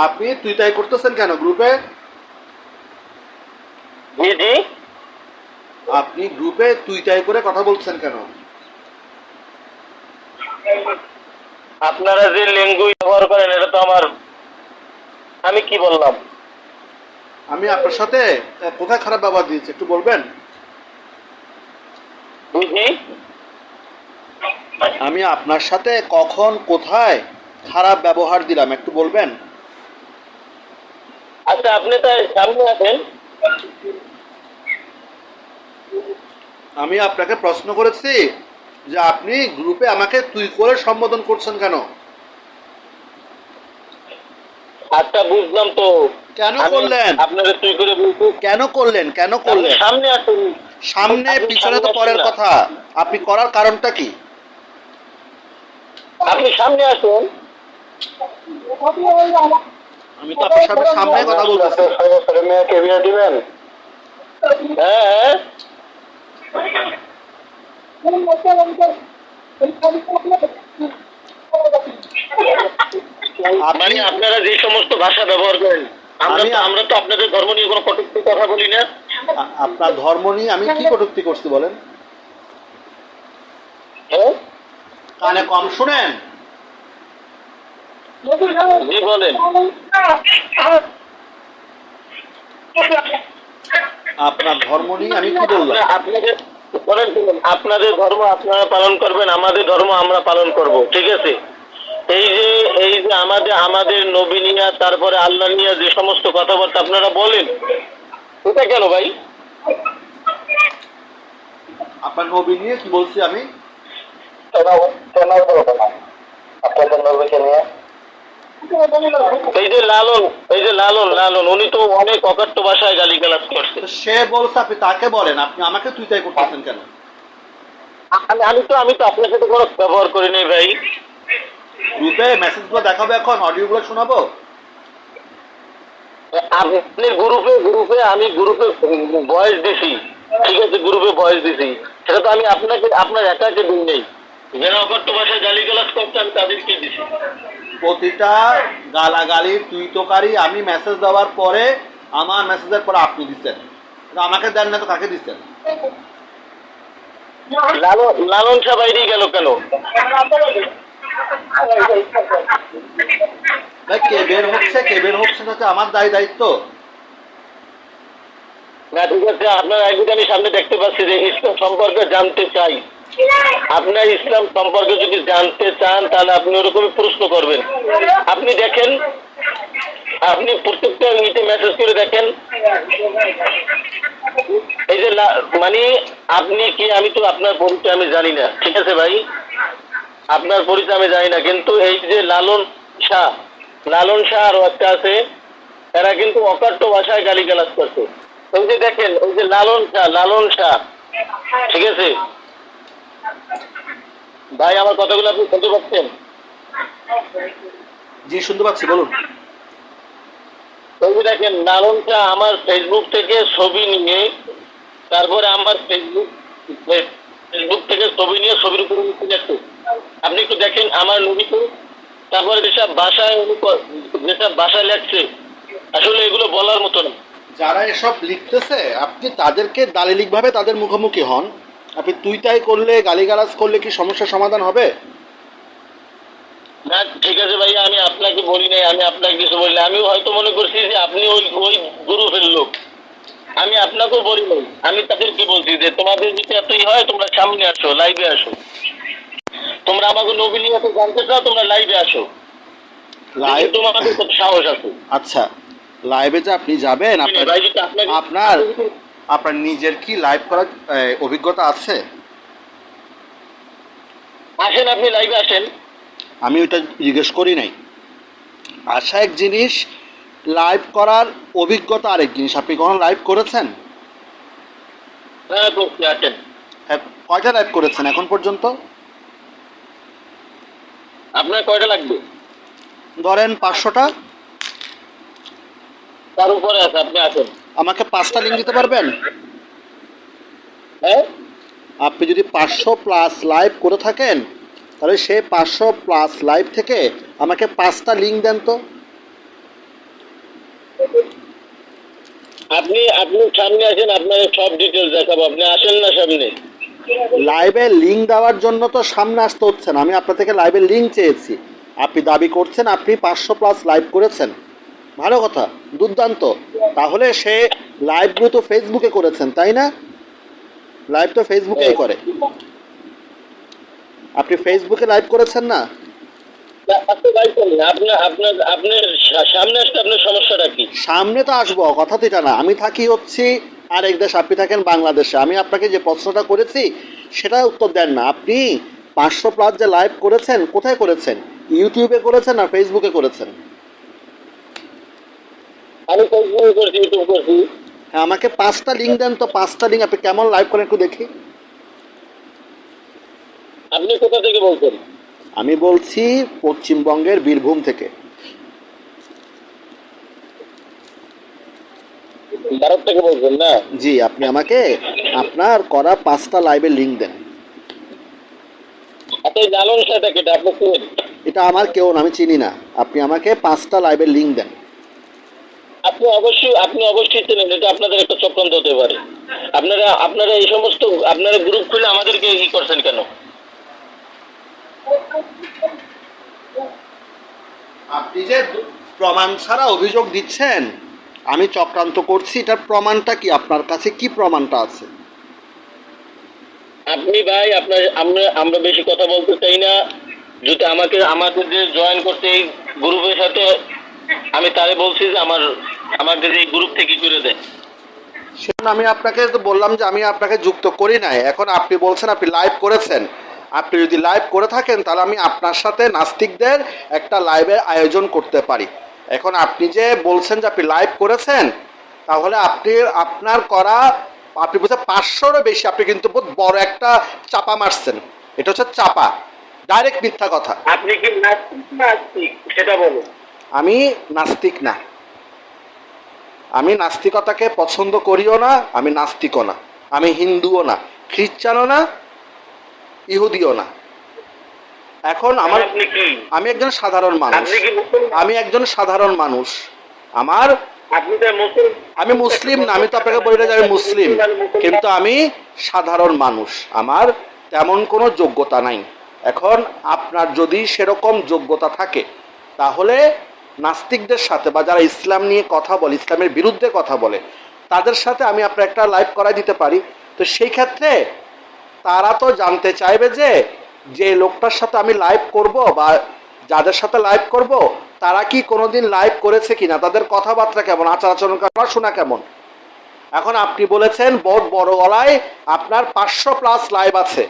আপনি তুই তাই করতেছেন কেন গ্রুপে? জি জি। আপনি গ্রুপে তুই তাই করে কথা বলছেন কেন? আপনারা যে ল্যাঙ্গুয়েজ ব্যবহার করেন এটা তো আমার আমি কি বললাম? আমি আপনার সাথে কোথায় খারাপ ব্যবহার দিয়েছি একটু বলবেন? আমি আপনার সাথে কখন কোথায় খারাপ ব্যবহার দিলাম একটু বলবেন? আচ্ছা আপনি তো সামনে আছেন আমি আপনাকে প্রশ্ন করেছি যে আপনি গ্রুপে আমাকে তুই করে সম্বোধন করছেন কেন? আচ্ছা বুঝলাম তো। কেন করলেন? আপনারা তুই করে কেন করলেন? কেন করলেন? সামনে আসুন। সামনে পিছনে তো পরের কথা। আপনি করার কারণটা কি? আপনি সামনে আসুন। আমি তো আপনার সামনে সামনে কথা বলতেছি। মেয়েকে বিয়ে দিবেন? হ্যাঁ। মানে আপনারা যে সমস্ত ভাষা ব্যবহার করেন আমরা তো আমরা তো আপনাদের ধর্ম নিয়ে কোনো কটূক্তি কথা বলি না। আপনার ধর্ম নিয়ে আমি কি কটূক্তি করছি বলেন? হ্যাঁ? কানে কম শুনেন। জি বলেন আপনার ধর্ম নিয়ে আমি কি বললাম? আপনাদের আপনাদের ধর্ম আপনারা পালন করবেন আমাদের ধর্ম আমরা পালন করব ঠিক আছে? এই যে এই যে আমাদের আমাদের নবী নিয়া তারপরে আল্লাহ নিয়ে যে সমস্ত কথাবার্তা আপনারা বলেন এটা কেন ভাই? আপনার নবী নিয়ে কি বলছি আমি? কেন কেন বলব না? আপনাদের নবীকে নিয়ে এই যে লালন এই যে লালন লালন উনি তো অনেক অকাট্য ভাষায় গালিগালাজ করছে সে বলছে আপনি তাকে বলেন আপনি আমাকে তুই তাই করতেছেন কেন? আমি আমি তো আমি তো আপনার সাথে কোনো ব্যবহার করি নাই ভাই। গ্রুপে মেসেজগুলো দেখাবো এখন অডিওগুলো শোনাবো? আপনি গ্রুপে গ্রুপে আমি গ্রুপে ভয়েস দিছি। ঠিক আছে গ্রুপে ভয়েস দিছি। সেটা তো আমি আপনাকে আপনার একাকে দিন নেই। যারা অকট্য ভাষায় গালি গালাজ করছে আমি তাদেরকে দিছি। প্রতিটা গালাগালি তুই তোকারি আমি মেসেজ দেওয়ার পরে আমার মেসেজের পরে আপনি দিচ্ছেন। আমাকে দেন না তো কাকে দিচ্ছেন? লালন সাহ বাইরে গেল কেন? কেবের কে বের হচ্ছে কে বের হচ্ছে না আমার দায় দায়িত্ব। না আপনার আমি সামনে দেখতে পাচ্ছি, যে ইসলাম সম্পর্কে জানতে চাই। আপনার ইসলাম সম্পর্কে যদি জানতে চান, তাহলে আপনি ওরকমই প্রশ্ন করবেন। আপনি দেখেন, আপনি প্রত্যেকটা ইতে মেসেজ করে দেখেন। এই যে মানে আপনি কি, আমি তো আপনার পরিচয় আমি জানি না, ঠিক আছে ভাই? আপনার পরিচয় আমি জানি না, কিন্তু এই যে লালন শাহ লালন শাহ আরও একটা আছে, এরা কিন্তু অকাট্য ভাষায় গালিগালাজ করছে। ওই যে দেখেন ওই যে লালন শাহ লালন শাহ। ঠিক আছে? ভাই আমার কথাগুলো আপনি শুনতে পাচ্ছেন? জি শুনতে পাচ্ছি বলুন। ওই যে দেখেন লালন শাহ আমার ফেসবুক থেকে ছবি নিয়ে তারপরে আমার ফেসবুক ফেসবুক থেকে ছবি নিয়ে ছবির উপরে যাচ্ছে। আপনি একটু দেখেন আমার নবীকে তারপরে যেসব ভাষায় উনি যেসব ভাষায় লেখছে আসলে এগুলো বলার মতো না। যারা এসব লিখতেছে আপনি তাদেরকে দালিলিকভাবে তাদের মুখোমুখি হন। আপনি তুই তাই করলে গালিগালাজ করলে কি সমস্যার সমাধান হবে? না ঠিক আছে ভাইয়া আমি আপনাকে বলি নাই আমি আপনাকে কিছু বলি। আমিও হয়তো মনে করছি যে আপনি ওই ওই গ্রুপের লোক। আমি আপনাকেও বলি নাই। আমি তাদেরকে বলছি যে তোমাদের যদি এতই হয় তোমরা সামনে আসো লাইভে আসো। তোমরা আমাকে নবী নিয়ে জানতে চাও তোমরা লাইভে আসো। লাইভ তোমাদের কত সাহস আছে। আচ্ছা। লাইভে যে আপনি যাবেন আপনার আপনার আপনার নিজের কি লাইভ করার অভিজ্ঞতা আছে? আসেন আপনি লাইভে আসেন। আমি ওইটা জিজ্ঞেস করি নাই। আশা এক জিনিস লাইভ করার অভিজ্ঞতা আরেক জিনিস। আপনি কখন লাইভ করেছেন? হ্যাঁ হ্যাঁ, কয়টা লাইভ করেছেন এখন পর্যন্ত? আপনার কয়টা লাগবে? ধরেন পাঁচশোটা। তার উপরে আছে আপনি আসেন। আমাকে পাঁচটা লিঙ্ক দিতে পারবেন? হ্যাঁ? আপনি যদি পাঁচশো প্লাস লাইভ করে থাকেন তাহলে সেই পাঁচশো প্লাস লাইভ থেকে আমাকে পাঁচটা লিঙ্ক দেন তো। আপনি আপনি সামনে আসেন আপনার সব ডিটেলস দেখাবো। আপনি আসেন না সামনে? লাইভে লিঙ্ক দেওয়ার জন্য তো সামনে আসতে হচ্ছে না আমি আপনার থেকে লাইভে লিঙ্ক চেয়েছি। আপনি দাবি করছেন আপনি পাঁচশো প্লাস লাইভ করেছেন। ভালো কথা দুর্দান্ত। তাহলে সে লাইভগুলো তো ফেসবুকে করেছেন তাই না? লাইভ তো ফেসবুকেই করে। আপনি ফেসবুকে লাইভ করেছেন না? সামনে তো আসব কথা এটা না। আমি থাকি হচ্ছি আরেক দেশ আপনি থাকেন বাংলাদেশে। আমি আপনাকে যে প্রশ্নটা করেছি সেটা উত্তর দেন না। আপনি পাঁচশো প্লাস যে লাইভ করেছেন কোথায় করেছেন? ইউটিউবে করেছেন আর ফেসবুকে করেছেন? আমি ফেসবুকে করছি ইউটিউব করছি? হ্যাঁ আমাকে পাঁচটা লিঙ্ক দেন তো পাঁচটা লিঙ্ক আপনি কেমন লাইভ করেন একটু দেখি। আপনি কোথা থেকে বলছেন? আমি বলছি পশ্চিমবঙ্গের বীরভূম থেকে। ভারত থেকে বলছেন না? জি আপনি আমাকে আপনার করা পাঁচটা লাইভের লিঙ্ক দেন। আপনি লালন সাহেব কেটে আপনি এটা আমার কেউ না আমি চিনি না। আপনি আমাকে পাঁচটা লাইভের লিঙ্ক দেন। আপনি অবশ্যই আপনি অবশ্যই চেনেন এটা আপনাদের একটা চক্রান্ত হতে পারে। আপনারা আপনারা এই সমস্ত আপনারা গ্রুপ খুলে আমাদেরকে ই করছেন কেন? আপনি যে প্রমাণ ছাড়া অভিযোগ দিচ্ছেন আমি চক্রান্ত করছি এটার প্রমাণটা কি? আপনার কাছে কি প্রমাণটা আছে? আপনি ভাই আপনার আমরা আমরা বেশি কথা বলতে চাই না। যদি আমাকে আমাকে যে জয়েন করতে এই গ্রুপের সাথে আমি তারে বলছি যে আমার আমাকে এই গ্রুপ থেকে করে দেয়। সেজন্য আমি আপনাকে তো বললাম যে আমি আপনাকে যুক্ত করি নাই। এখন আপনি বলছেন আপনি লাইভ করেছেন। আপনি যদি লাইভ করে থাকেন তাহলে আমি আপনার সাথে নাস্তিকদের একটা লাইভের আয়োজন করতে পারি। এখন আপনি যে বলছেন যে আপনি লাইভ করেছেন তাহলে আপনি আপনার করা আপনি বলছেন পাঁচশোরও বেশি আপনি কিন্তু বহুত বড় একটা চাপা মারছেন। এটা হচ্ছে চাপা। ডাইরেক্ট মিথ্যা কথা। আপনি কি নাস্তিক না আস্তিক সেটা বলুন। আমি নাস্তিক না। আমি নাস্তিকতাকে পছন্দ করিও না আমি নাস্তিকও না। আমি হিন্দুও না খ্রিস্টানও না ইহুদিও না। এখন আমার আমি একজন সাধারণ মানুষ? আমি একজন সাধারণ মানুষ। আমার আমি মুসলিম না আমি তো আপনাকে বলি আমি মুসলিম। কিন্তু আমি সাধারণ মানুষ। আমার তেমন কোনো যোগ্যতা নাই। এখন আপনার যদি সেরকম যোগ্যতা থাকে তাহলে নাস্তিকদের সাথে বা যারা ইসলাম নিয়ে কথা বলে, ইসলামের বিরুদ্ধে কথা বলে, তাদের সাথে আমি আপনার একটা লাইভ করাই দিতে পারি। তো সেই ক্ষেত্রে তারা তো জানতে চাইবে যে যে লোকটার সাথে আমি লাইভ করব বা যাদের সাথে লাইভ করব, তারা কি কোনোদিন লাইভ করেছে কিনা, তাদের কথাবার্তা কেমন, আচার আচরণ শোনা কেমন? এখন আপনি বলেছেন বহুত বড় গলায় আপনার পাঁচশো প্লাস লাইভ আছে।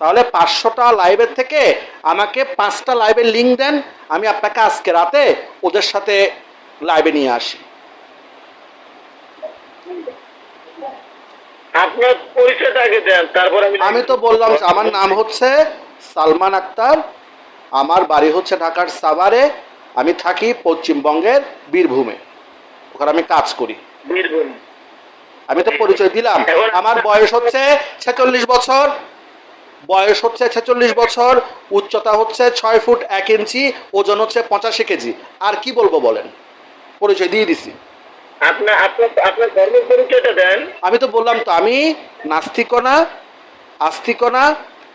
তাহলে পাঁচশোটা লাইভের থেকে আমাকে পাঁচটা লাইভের লিঙ্ক দেন আমি আপনাকে আজকে রাতে ওদের সাথে লাইভে নিয়ে আসি। আপনার পরিচয়টা আগে দেন তারপর আমি আমি তো বললাম আমার নাম হচ্ছে সালমান আক্তার আমার বাড়ি হচ্ছে ঢাকার সাভারে আমি থাকি পশ্চিমবঙ্গের বীরভূমে। ওখানে আমি কাজ করি। বীরভূম। আমি তো পরিচয় দিলাম। আমার বয়স হচ্ছে ছেচল্লিশ বছর। বয়স হচ্ছে ছেচল্লিশ বছর উচ্চতা হচ্ছে ছয় ফুট এক ইঞ্চি ওজন হচ্ছে পঁচাশি কেজি। আর কি বলব বলেন? পরিচয় দিয়ে দিছি। আপনার আপনার আপনার ধর্মের পরিচয়টা দেন। আমি তো বললাম তো আমি নাস্তিকও না আস্তিকও না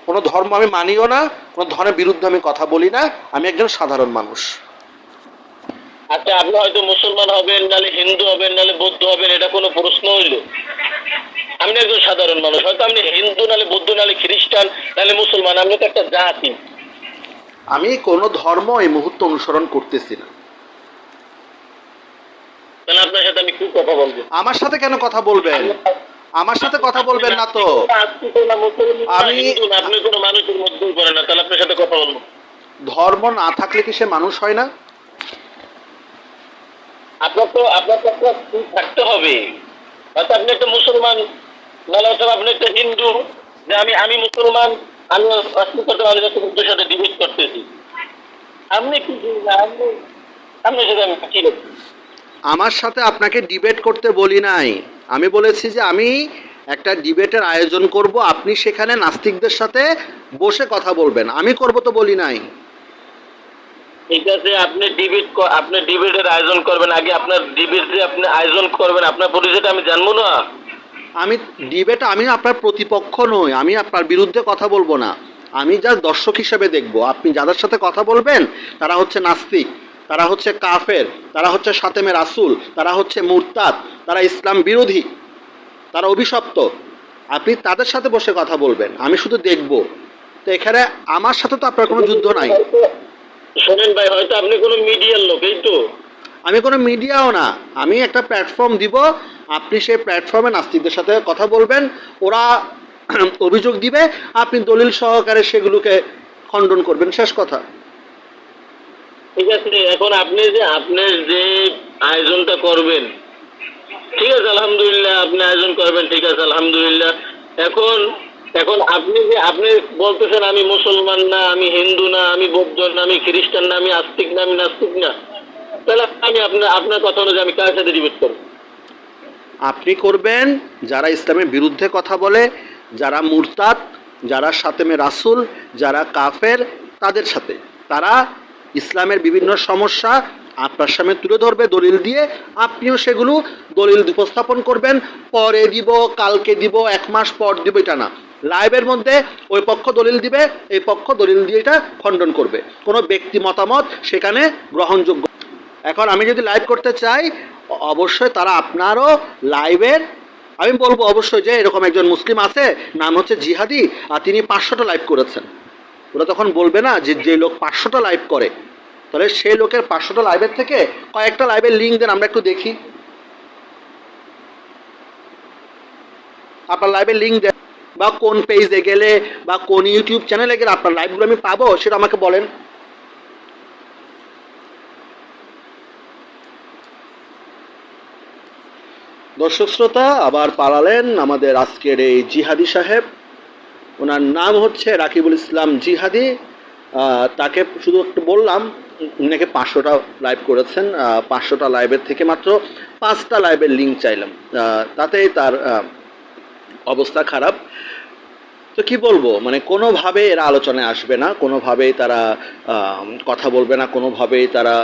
কোনো ধর্ম আমি মানিও না কোনো ধর্মের বিরুদ্ধে আমি কথা বলি না আমি একজন সাধারণ মানুষ। আচ্ছা আপনি হয়তো মুসলমান হবেন নালে হিন্দু হবেন নালে বৌদ্ধ হবেন এটা কোনো প্রশ্ন হইল? আপনি একজন সাধারণ মানুষ হয়তো আপনি হিন্দু নালে বৌদ্ধ নালে খ্রিস্টান নালে মুসলমান আপনি তো একটা জাতি। আমি কোনো ধর্ম এই মুহূর্তে অনুসরণ করতেছি না। আপনার সাথে আমি কি কথা বলব? আমার সাথে কেন কথা বলবেন? আমার সাথে কথা বলবেন না তো। আমি- আমি আপনি কোনো মানুষের মধ্যেই পড়েন না তাহলে আপনার সাথে কথা বলব। ধর্ম না থাকলে কি সে মানুষ হয় না? আপনার তো আপনার তো একটা থাকতে হবে। হয়তো আপনি একটা মুসলমান আপনি একটা হিন্দু যে আমি আমি মুসলমান আমি হিন্দুর সাথে ডিবেট করতেছি। আপনি কি আপনি আমি কি আমার সাথে আপনাকে ডিবেট করতে বলি নাই। আমি বলেছি যে আমি একটা ডিবেটের আয়োজন করব আপনি সেখানে নাস্তিকদের সাথে বসে কথা বলবেন। আমি করব তো বলি নাই। ঠিক আছে আপনি ডিবেট আপনি ডিবেটের আয়োজন করবেন। আগে আপনার ডিবেট যে আপনি আয়োজন করবেন আপনার পরিচয়টা আমি জানব না? আমি ডিবেট, আমি আপনার প্রতিপক্ষ নই, আমি আপনার বিরুদ্ধে কথা বলব না। আমি যা দর্শক হিসেবে দেখব। আপনি যাদের সাথে কথা বলবেন, তারা হচ্ছে নাস্তিক, তারা হচ্ছে কাফের, তারা হচ্ছে সাতেমে রাসুল, তারা হচ্ছে মুরতাদ, তারা ইসলাম বিরোধী, তারা অভিশপ্ত। আপনি তাদের সাথে বসে কথা বলবেন, আমি শুধু দেখব। তো এখানে আমার সাথে তো আপনার কোনো যুদ্ধ নাই। শোনেন ভাই, হয়তো আপনি কোনো মিডিয়ার লোক, এই তো। আমি কোনো মিডিয়াও না। আমি একটা প্ল্যাটফর্ম দিব, আপনি সেই প্ল্যাটফর্মে নাস্তিকদের সাথে কথা বলবেন, ওরা অভিযোগ দিবে, আপনি দলিল সহকারে সেগুলোকে খণ্ডন করবেন। শেষ কথা। ঠিক আছে, এখন আপনি যে আপনার যে আয়োজনটা করবেন, ঠিক আছে, আলহামদুলিল্লাহ, আপনি আয়োজন করবেন, ঠিক আছে, আলহামদুলিল্লাহ। এখন এখন আপনি যে, আপনি বলতেছেন আমি মুসলমান না, আমি হিন্দু না, আমি বৌদ্ধ না, আমি খ্রিস্টান না, আমি আস্তিক না, আমি নাস্তিক না। তাহলে আমি আপনার আপনার কথা অনুযায়ী আমি কার সাথে ডিবেট করব? আপনি করবেন, যারা ইসলামের বিরুদ্ধে কথা বলে, যারা মুরতাদ, যারা সাতেমে রাসুল, যারা কাফের, তাদের সাথে। তারা ইসলামের বিভিন্ন সমস্যা আপনার সামনে তুলে ধরবে দলিল দিয়ে, আপনিও সেগুলো দলিল উপস্থাপন করবেন, পরে দিব, কালকে দিব, এক মাস পর দিব, এটা না। লাইভের মধ্যে ওই পক্ষ দলিল দিবে, এই পক্ষ দলিল দিয়ে এটা খণ্ডন করবে। কোনো ব্যক্তি মতামত সেখানে গ্রহণযোগ্য এখন আমি যদি লাইভ করতে চাই, অবশ্যই তারা আপনারও লাইভের আমি বলব অবশ্যই যে এরকম একজন মুসলিম আছে, নাম হচ্ছে জিহাদি, আর তিনি পাঁচশোটা লাইভ করেছেন। ওরা তখন বলবে না যে যে লোক পাঁচশোটা লাইভ করে। তাহলে সেই লোকের পাঁচশোটা লাইভের থেকে কয়েকটা লাইভের লিঙ্ক দেন, আমরা একটু দেখি। আপনার লাইভের লিঙ্ক দেন, বা কোন পেজে গেলে, বা কোন ইউটিউব চ্যানেলে গেলে আপনার লাইভগুলো আমি পাবো, সেটা আমাকে বলেন। দর্শক শ্রোতা, আবার পালালেন আমাদের আজকের এই জিহাদি সাহেব। ওনার নাম হচ্ছে রাকিবুল ইসলাম জিহাদি। তাকে শুধু একটু বললাম, উনাকে পাঁচশোটা লাইভ করেছেন পাঁচশোটা লাইভের থেকে মাত্র পাঁচটা লাইভের লিঙ্ক চাইলাম। তাতেই তার অবস্থা খারাপ। তো কি বলব মানে কোনোভাবে এরা আলোচনায় আসবে না, কোনোভাবেই তারা কথা বলবে না, কোনোভাবেই তারা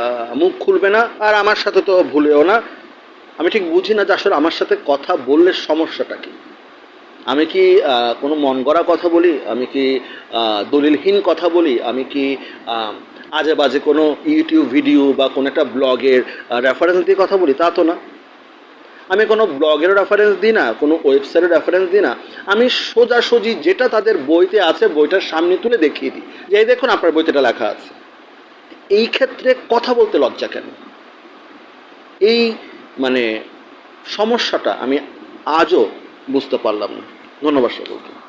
মুখ খুলবে না। আর আমার সাথে তো ভুলেও না আমি ঠিক বুঝি না যে আসলে আমার সাথে কথা বললে সমস্যাটা কি? আমি কি কোনো মন গড়া কথা বলি? আমি কি দলিলহীন কথা বলি? আমি কি আজে বাজে কোনো ইউটিউব ভিডিও বা কোনো একটা ব্লগের রেফারেন্স দিয়ে কথা বলি? তা তো না। আমি কোনো ব্লগেরও রেফারেন্স দিই না, কোনো ওয়েবসাইটের রেফারেন্স দিই না। আমি সোজাসুজি যেটা তাদের বইতে আছে, বইটার সামনে তুলে দেখিয়ে দিই। যে এই দেখুন আপনার বইতে এটা লেখা আছে। এই ক্ষেত্রে কথা বলতে লজ্জা কেন? এই মানে সমস্যাটা আমি আজও বুঝতে পারলাম না। ধন্যবাদ সকলকে।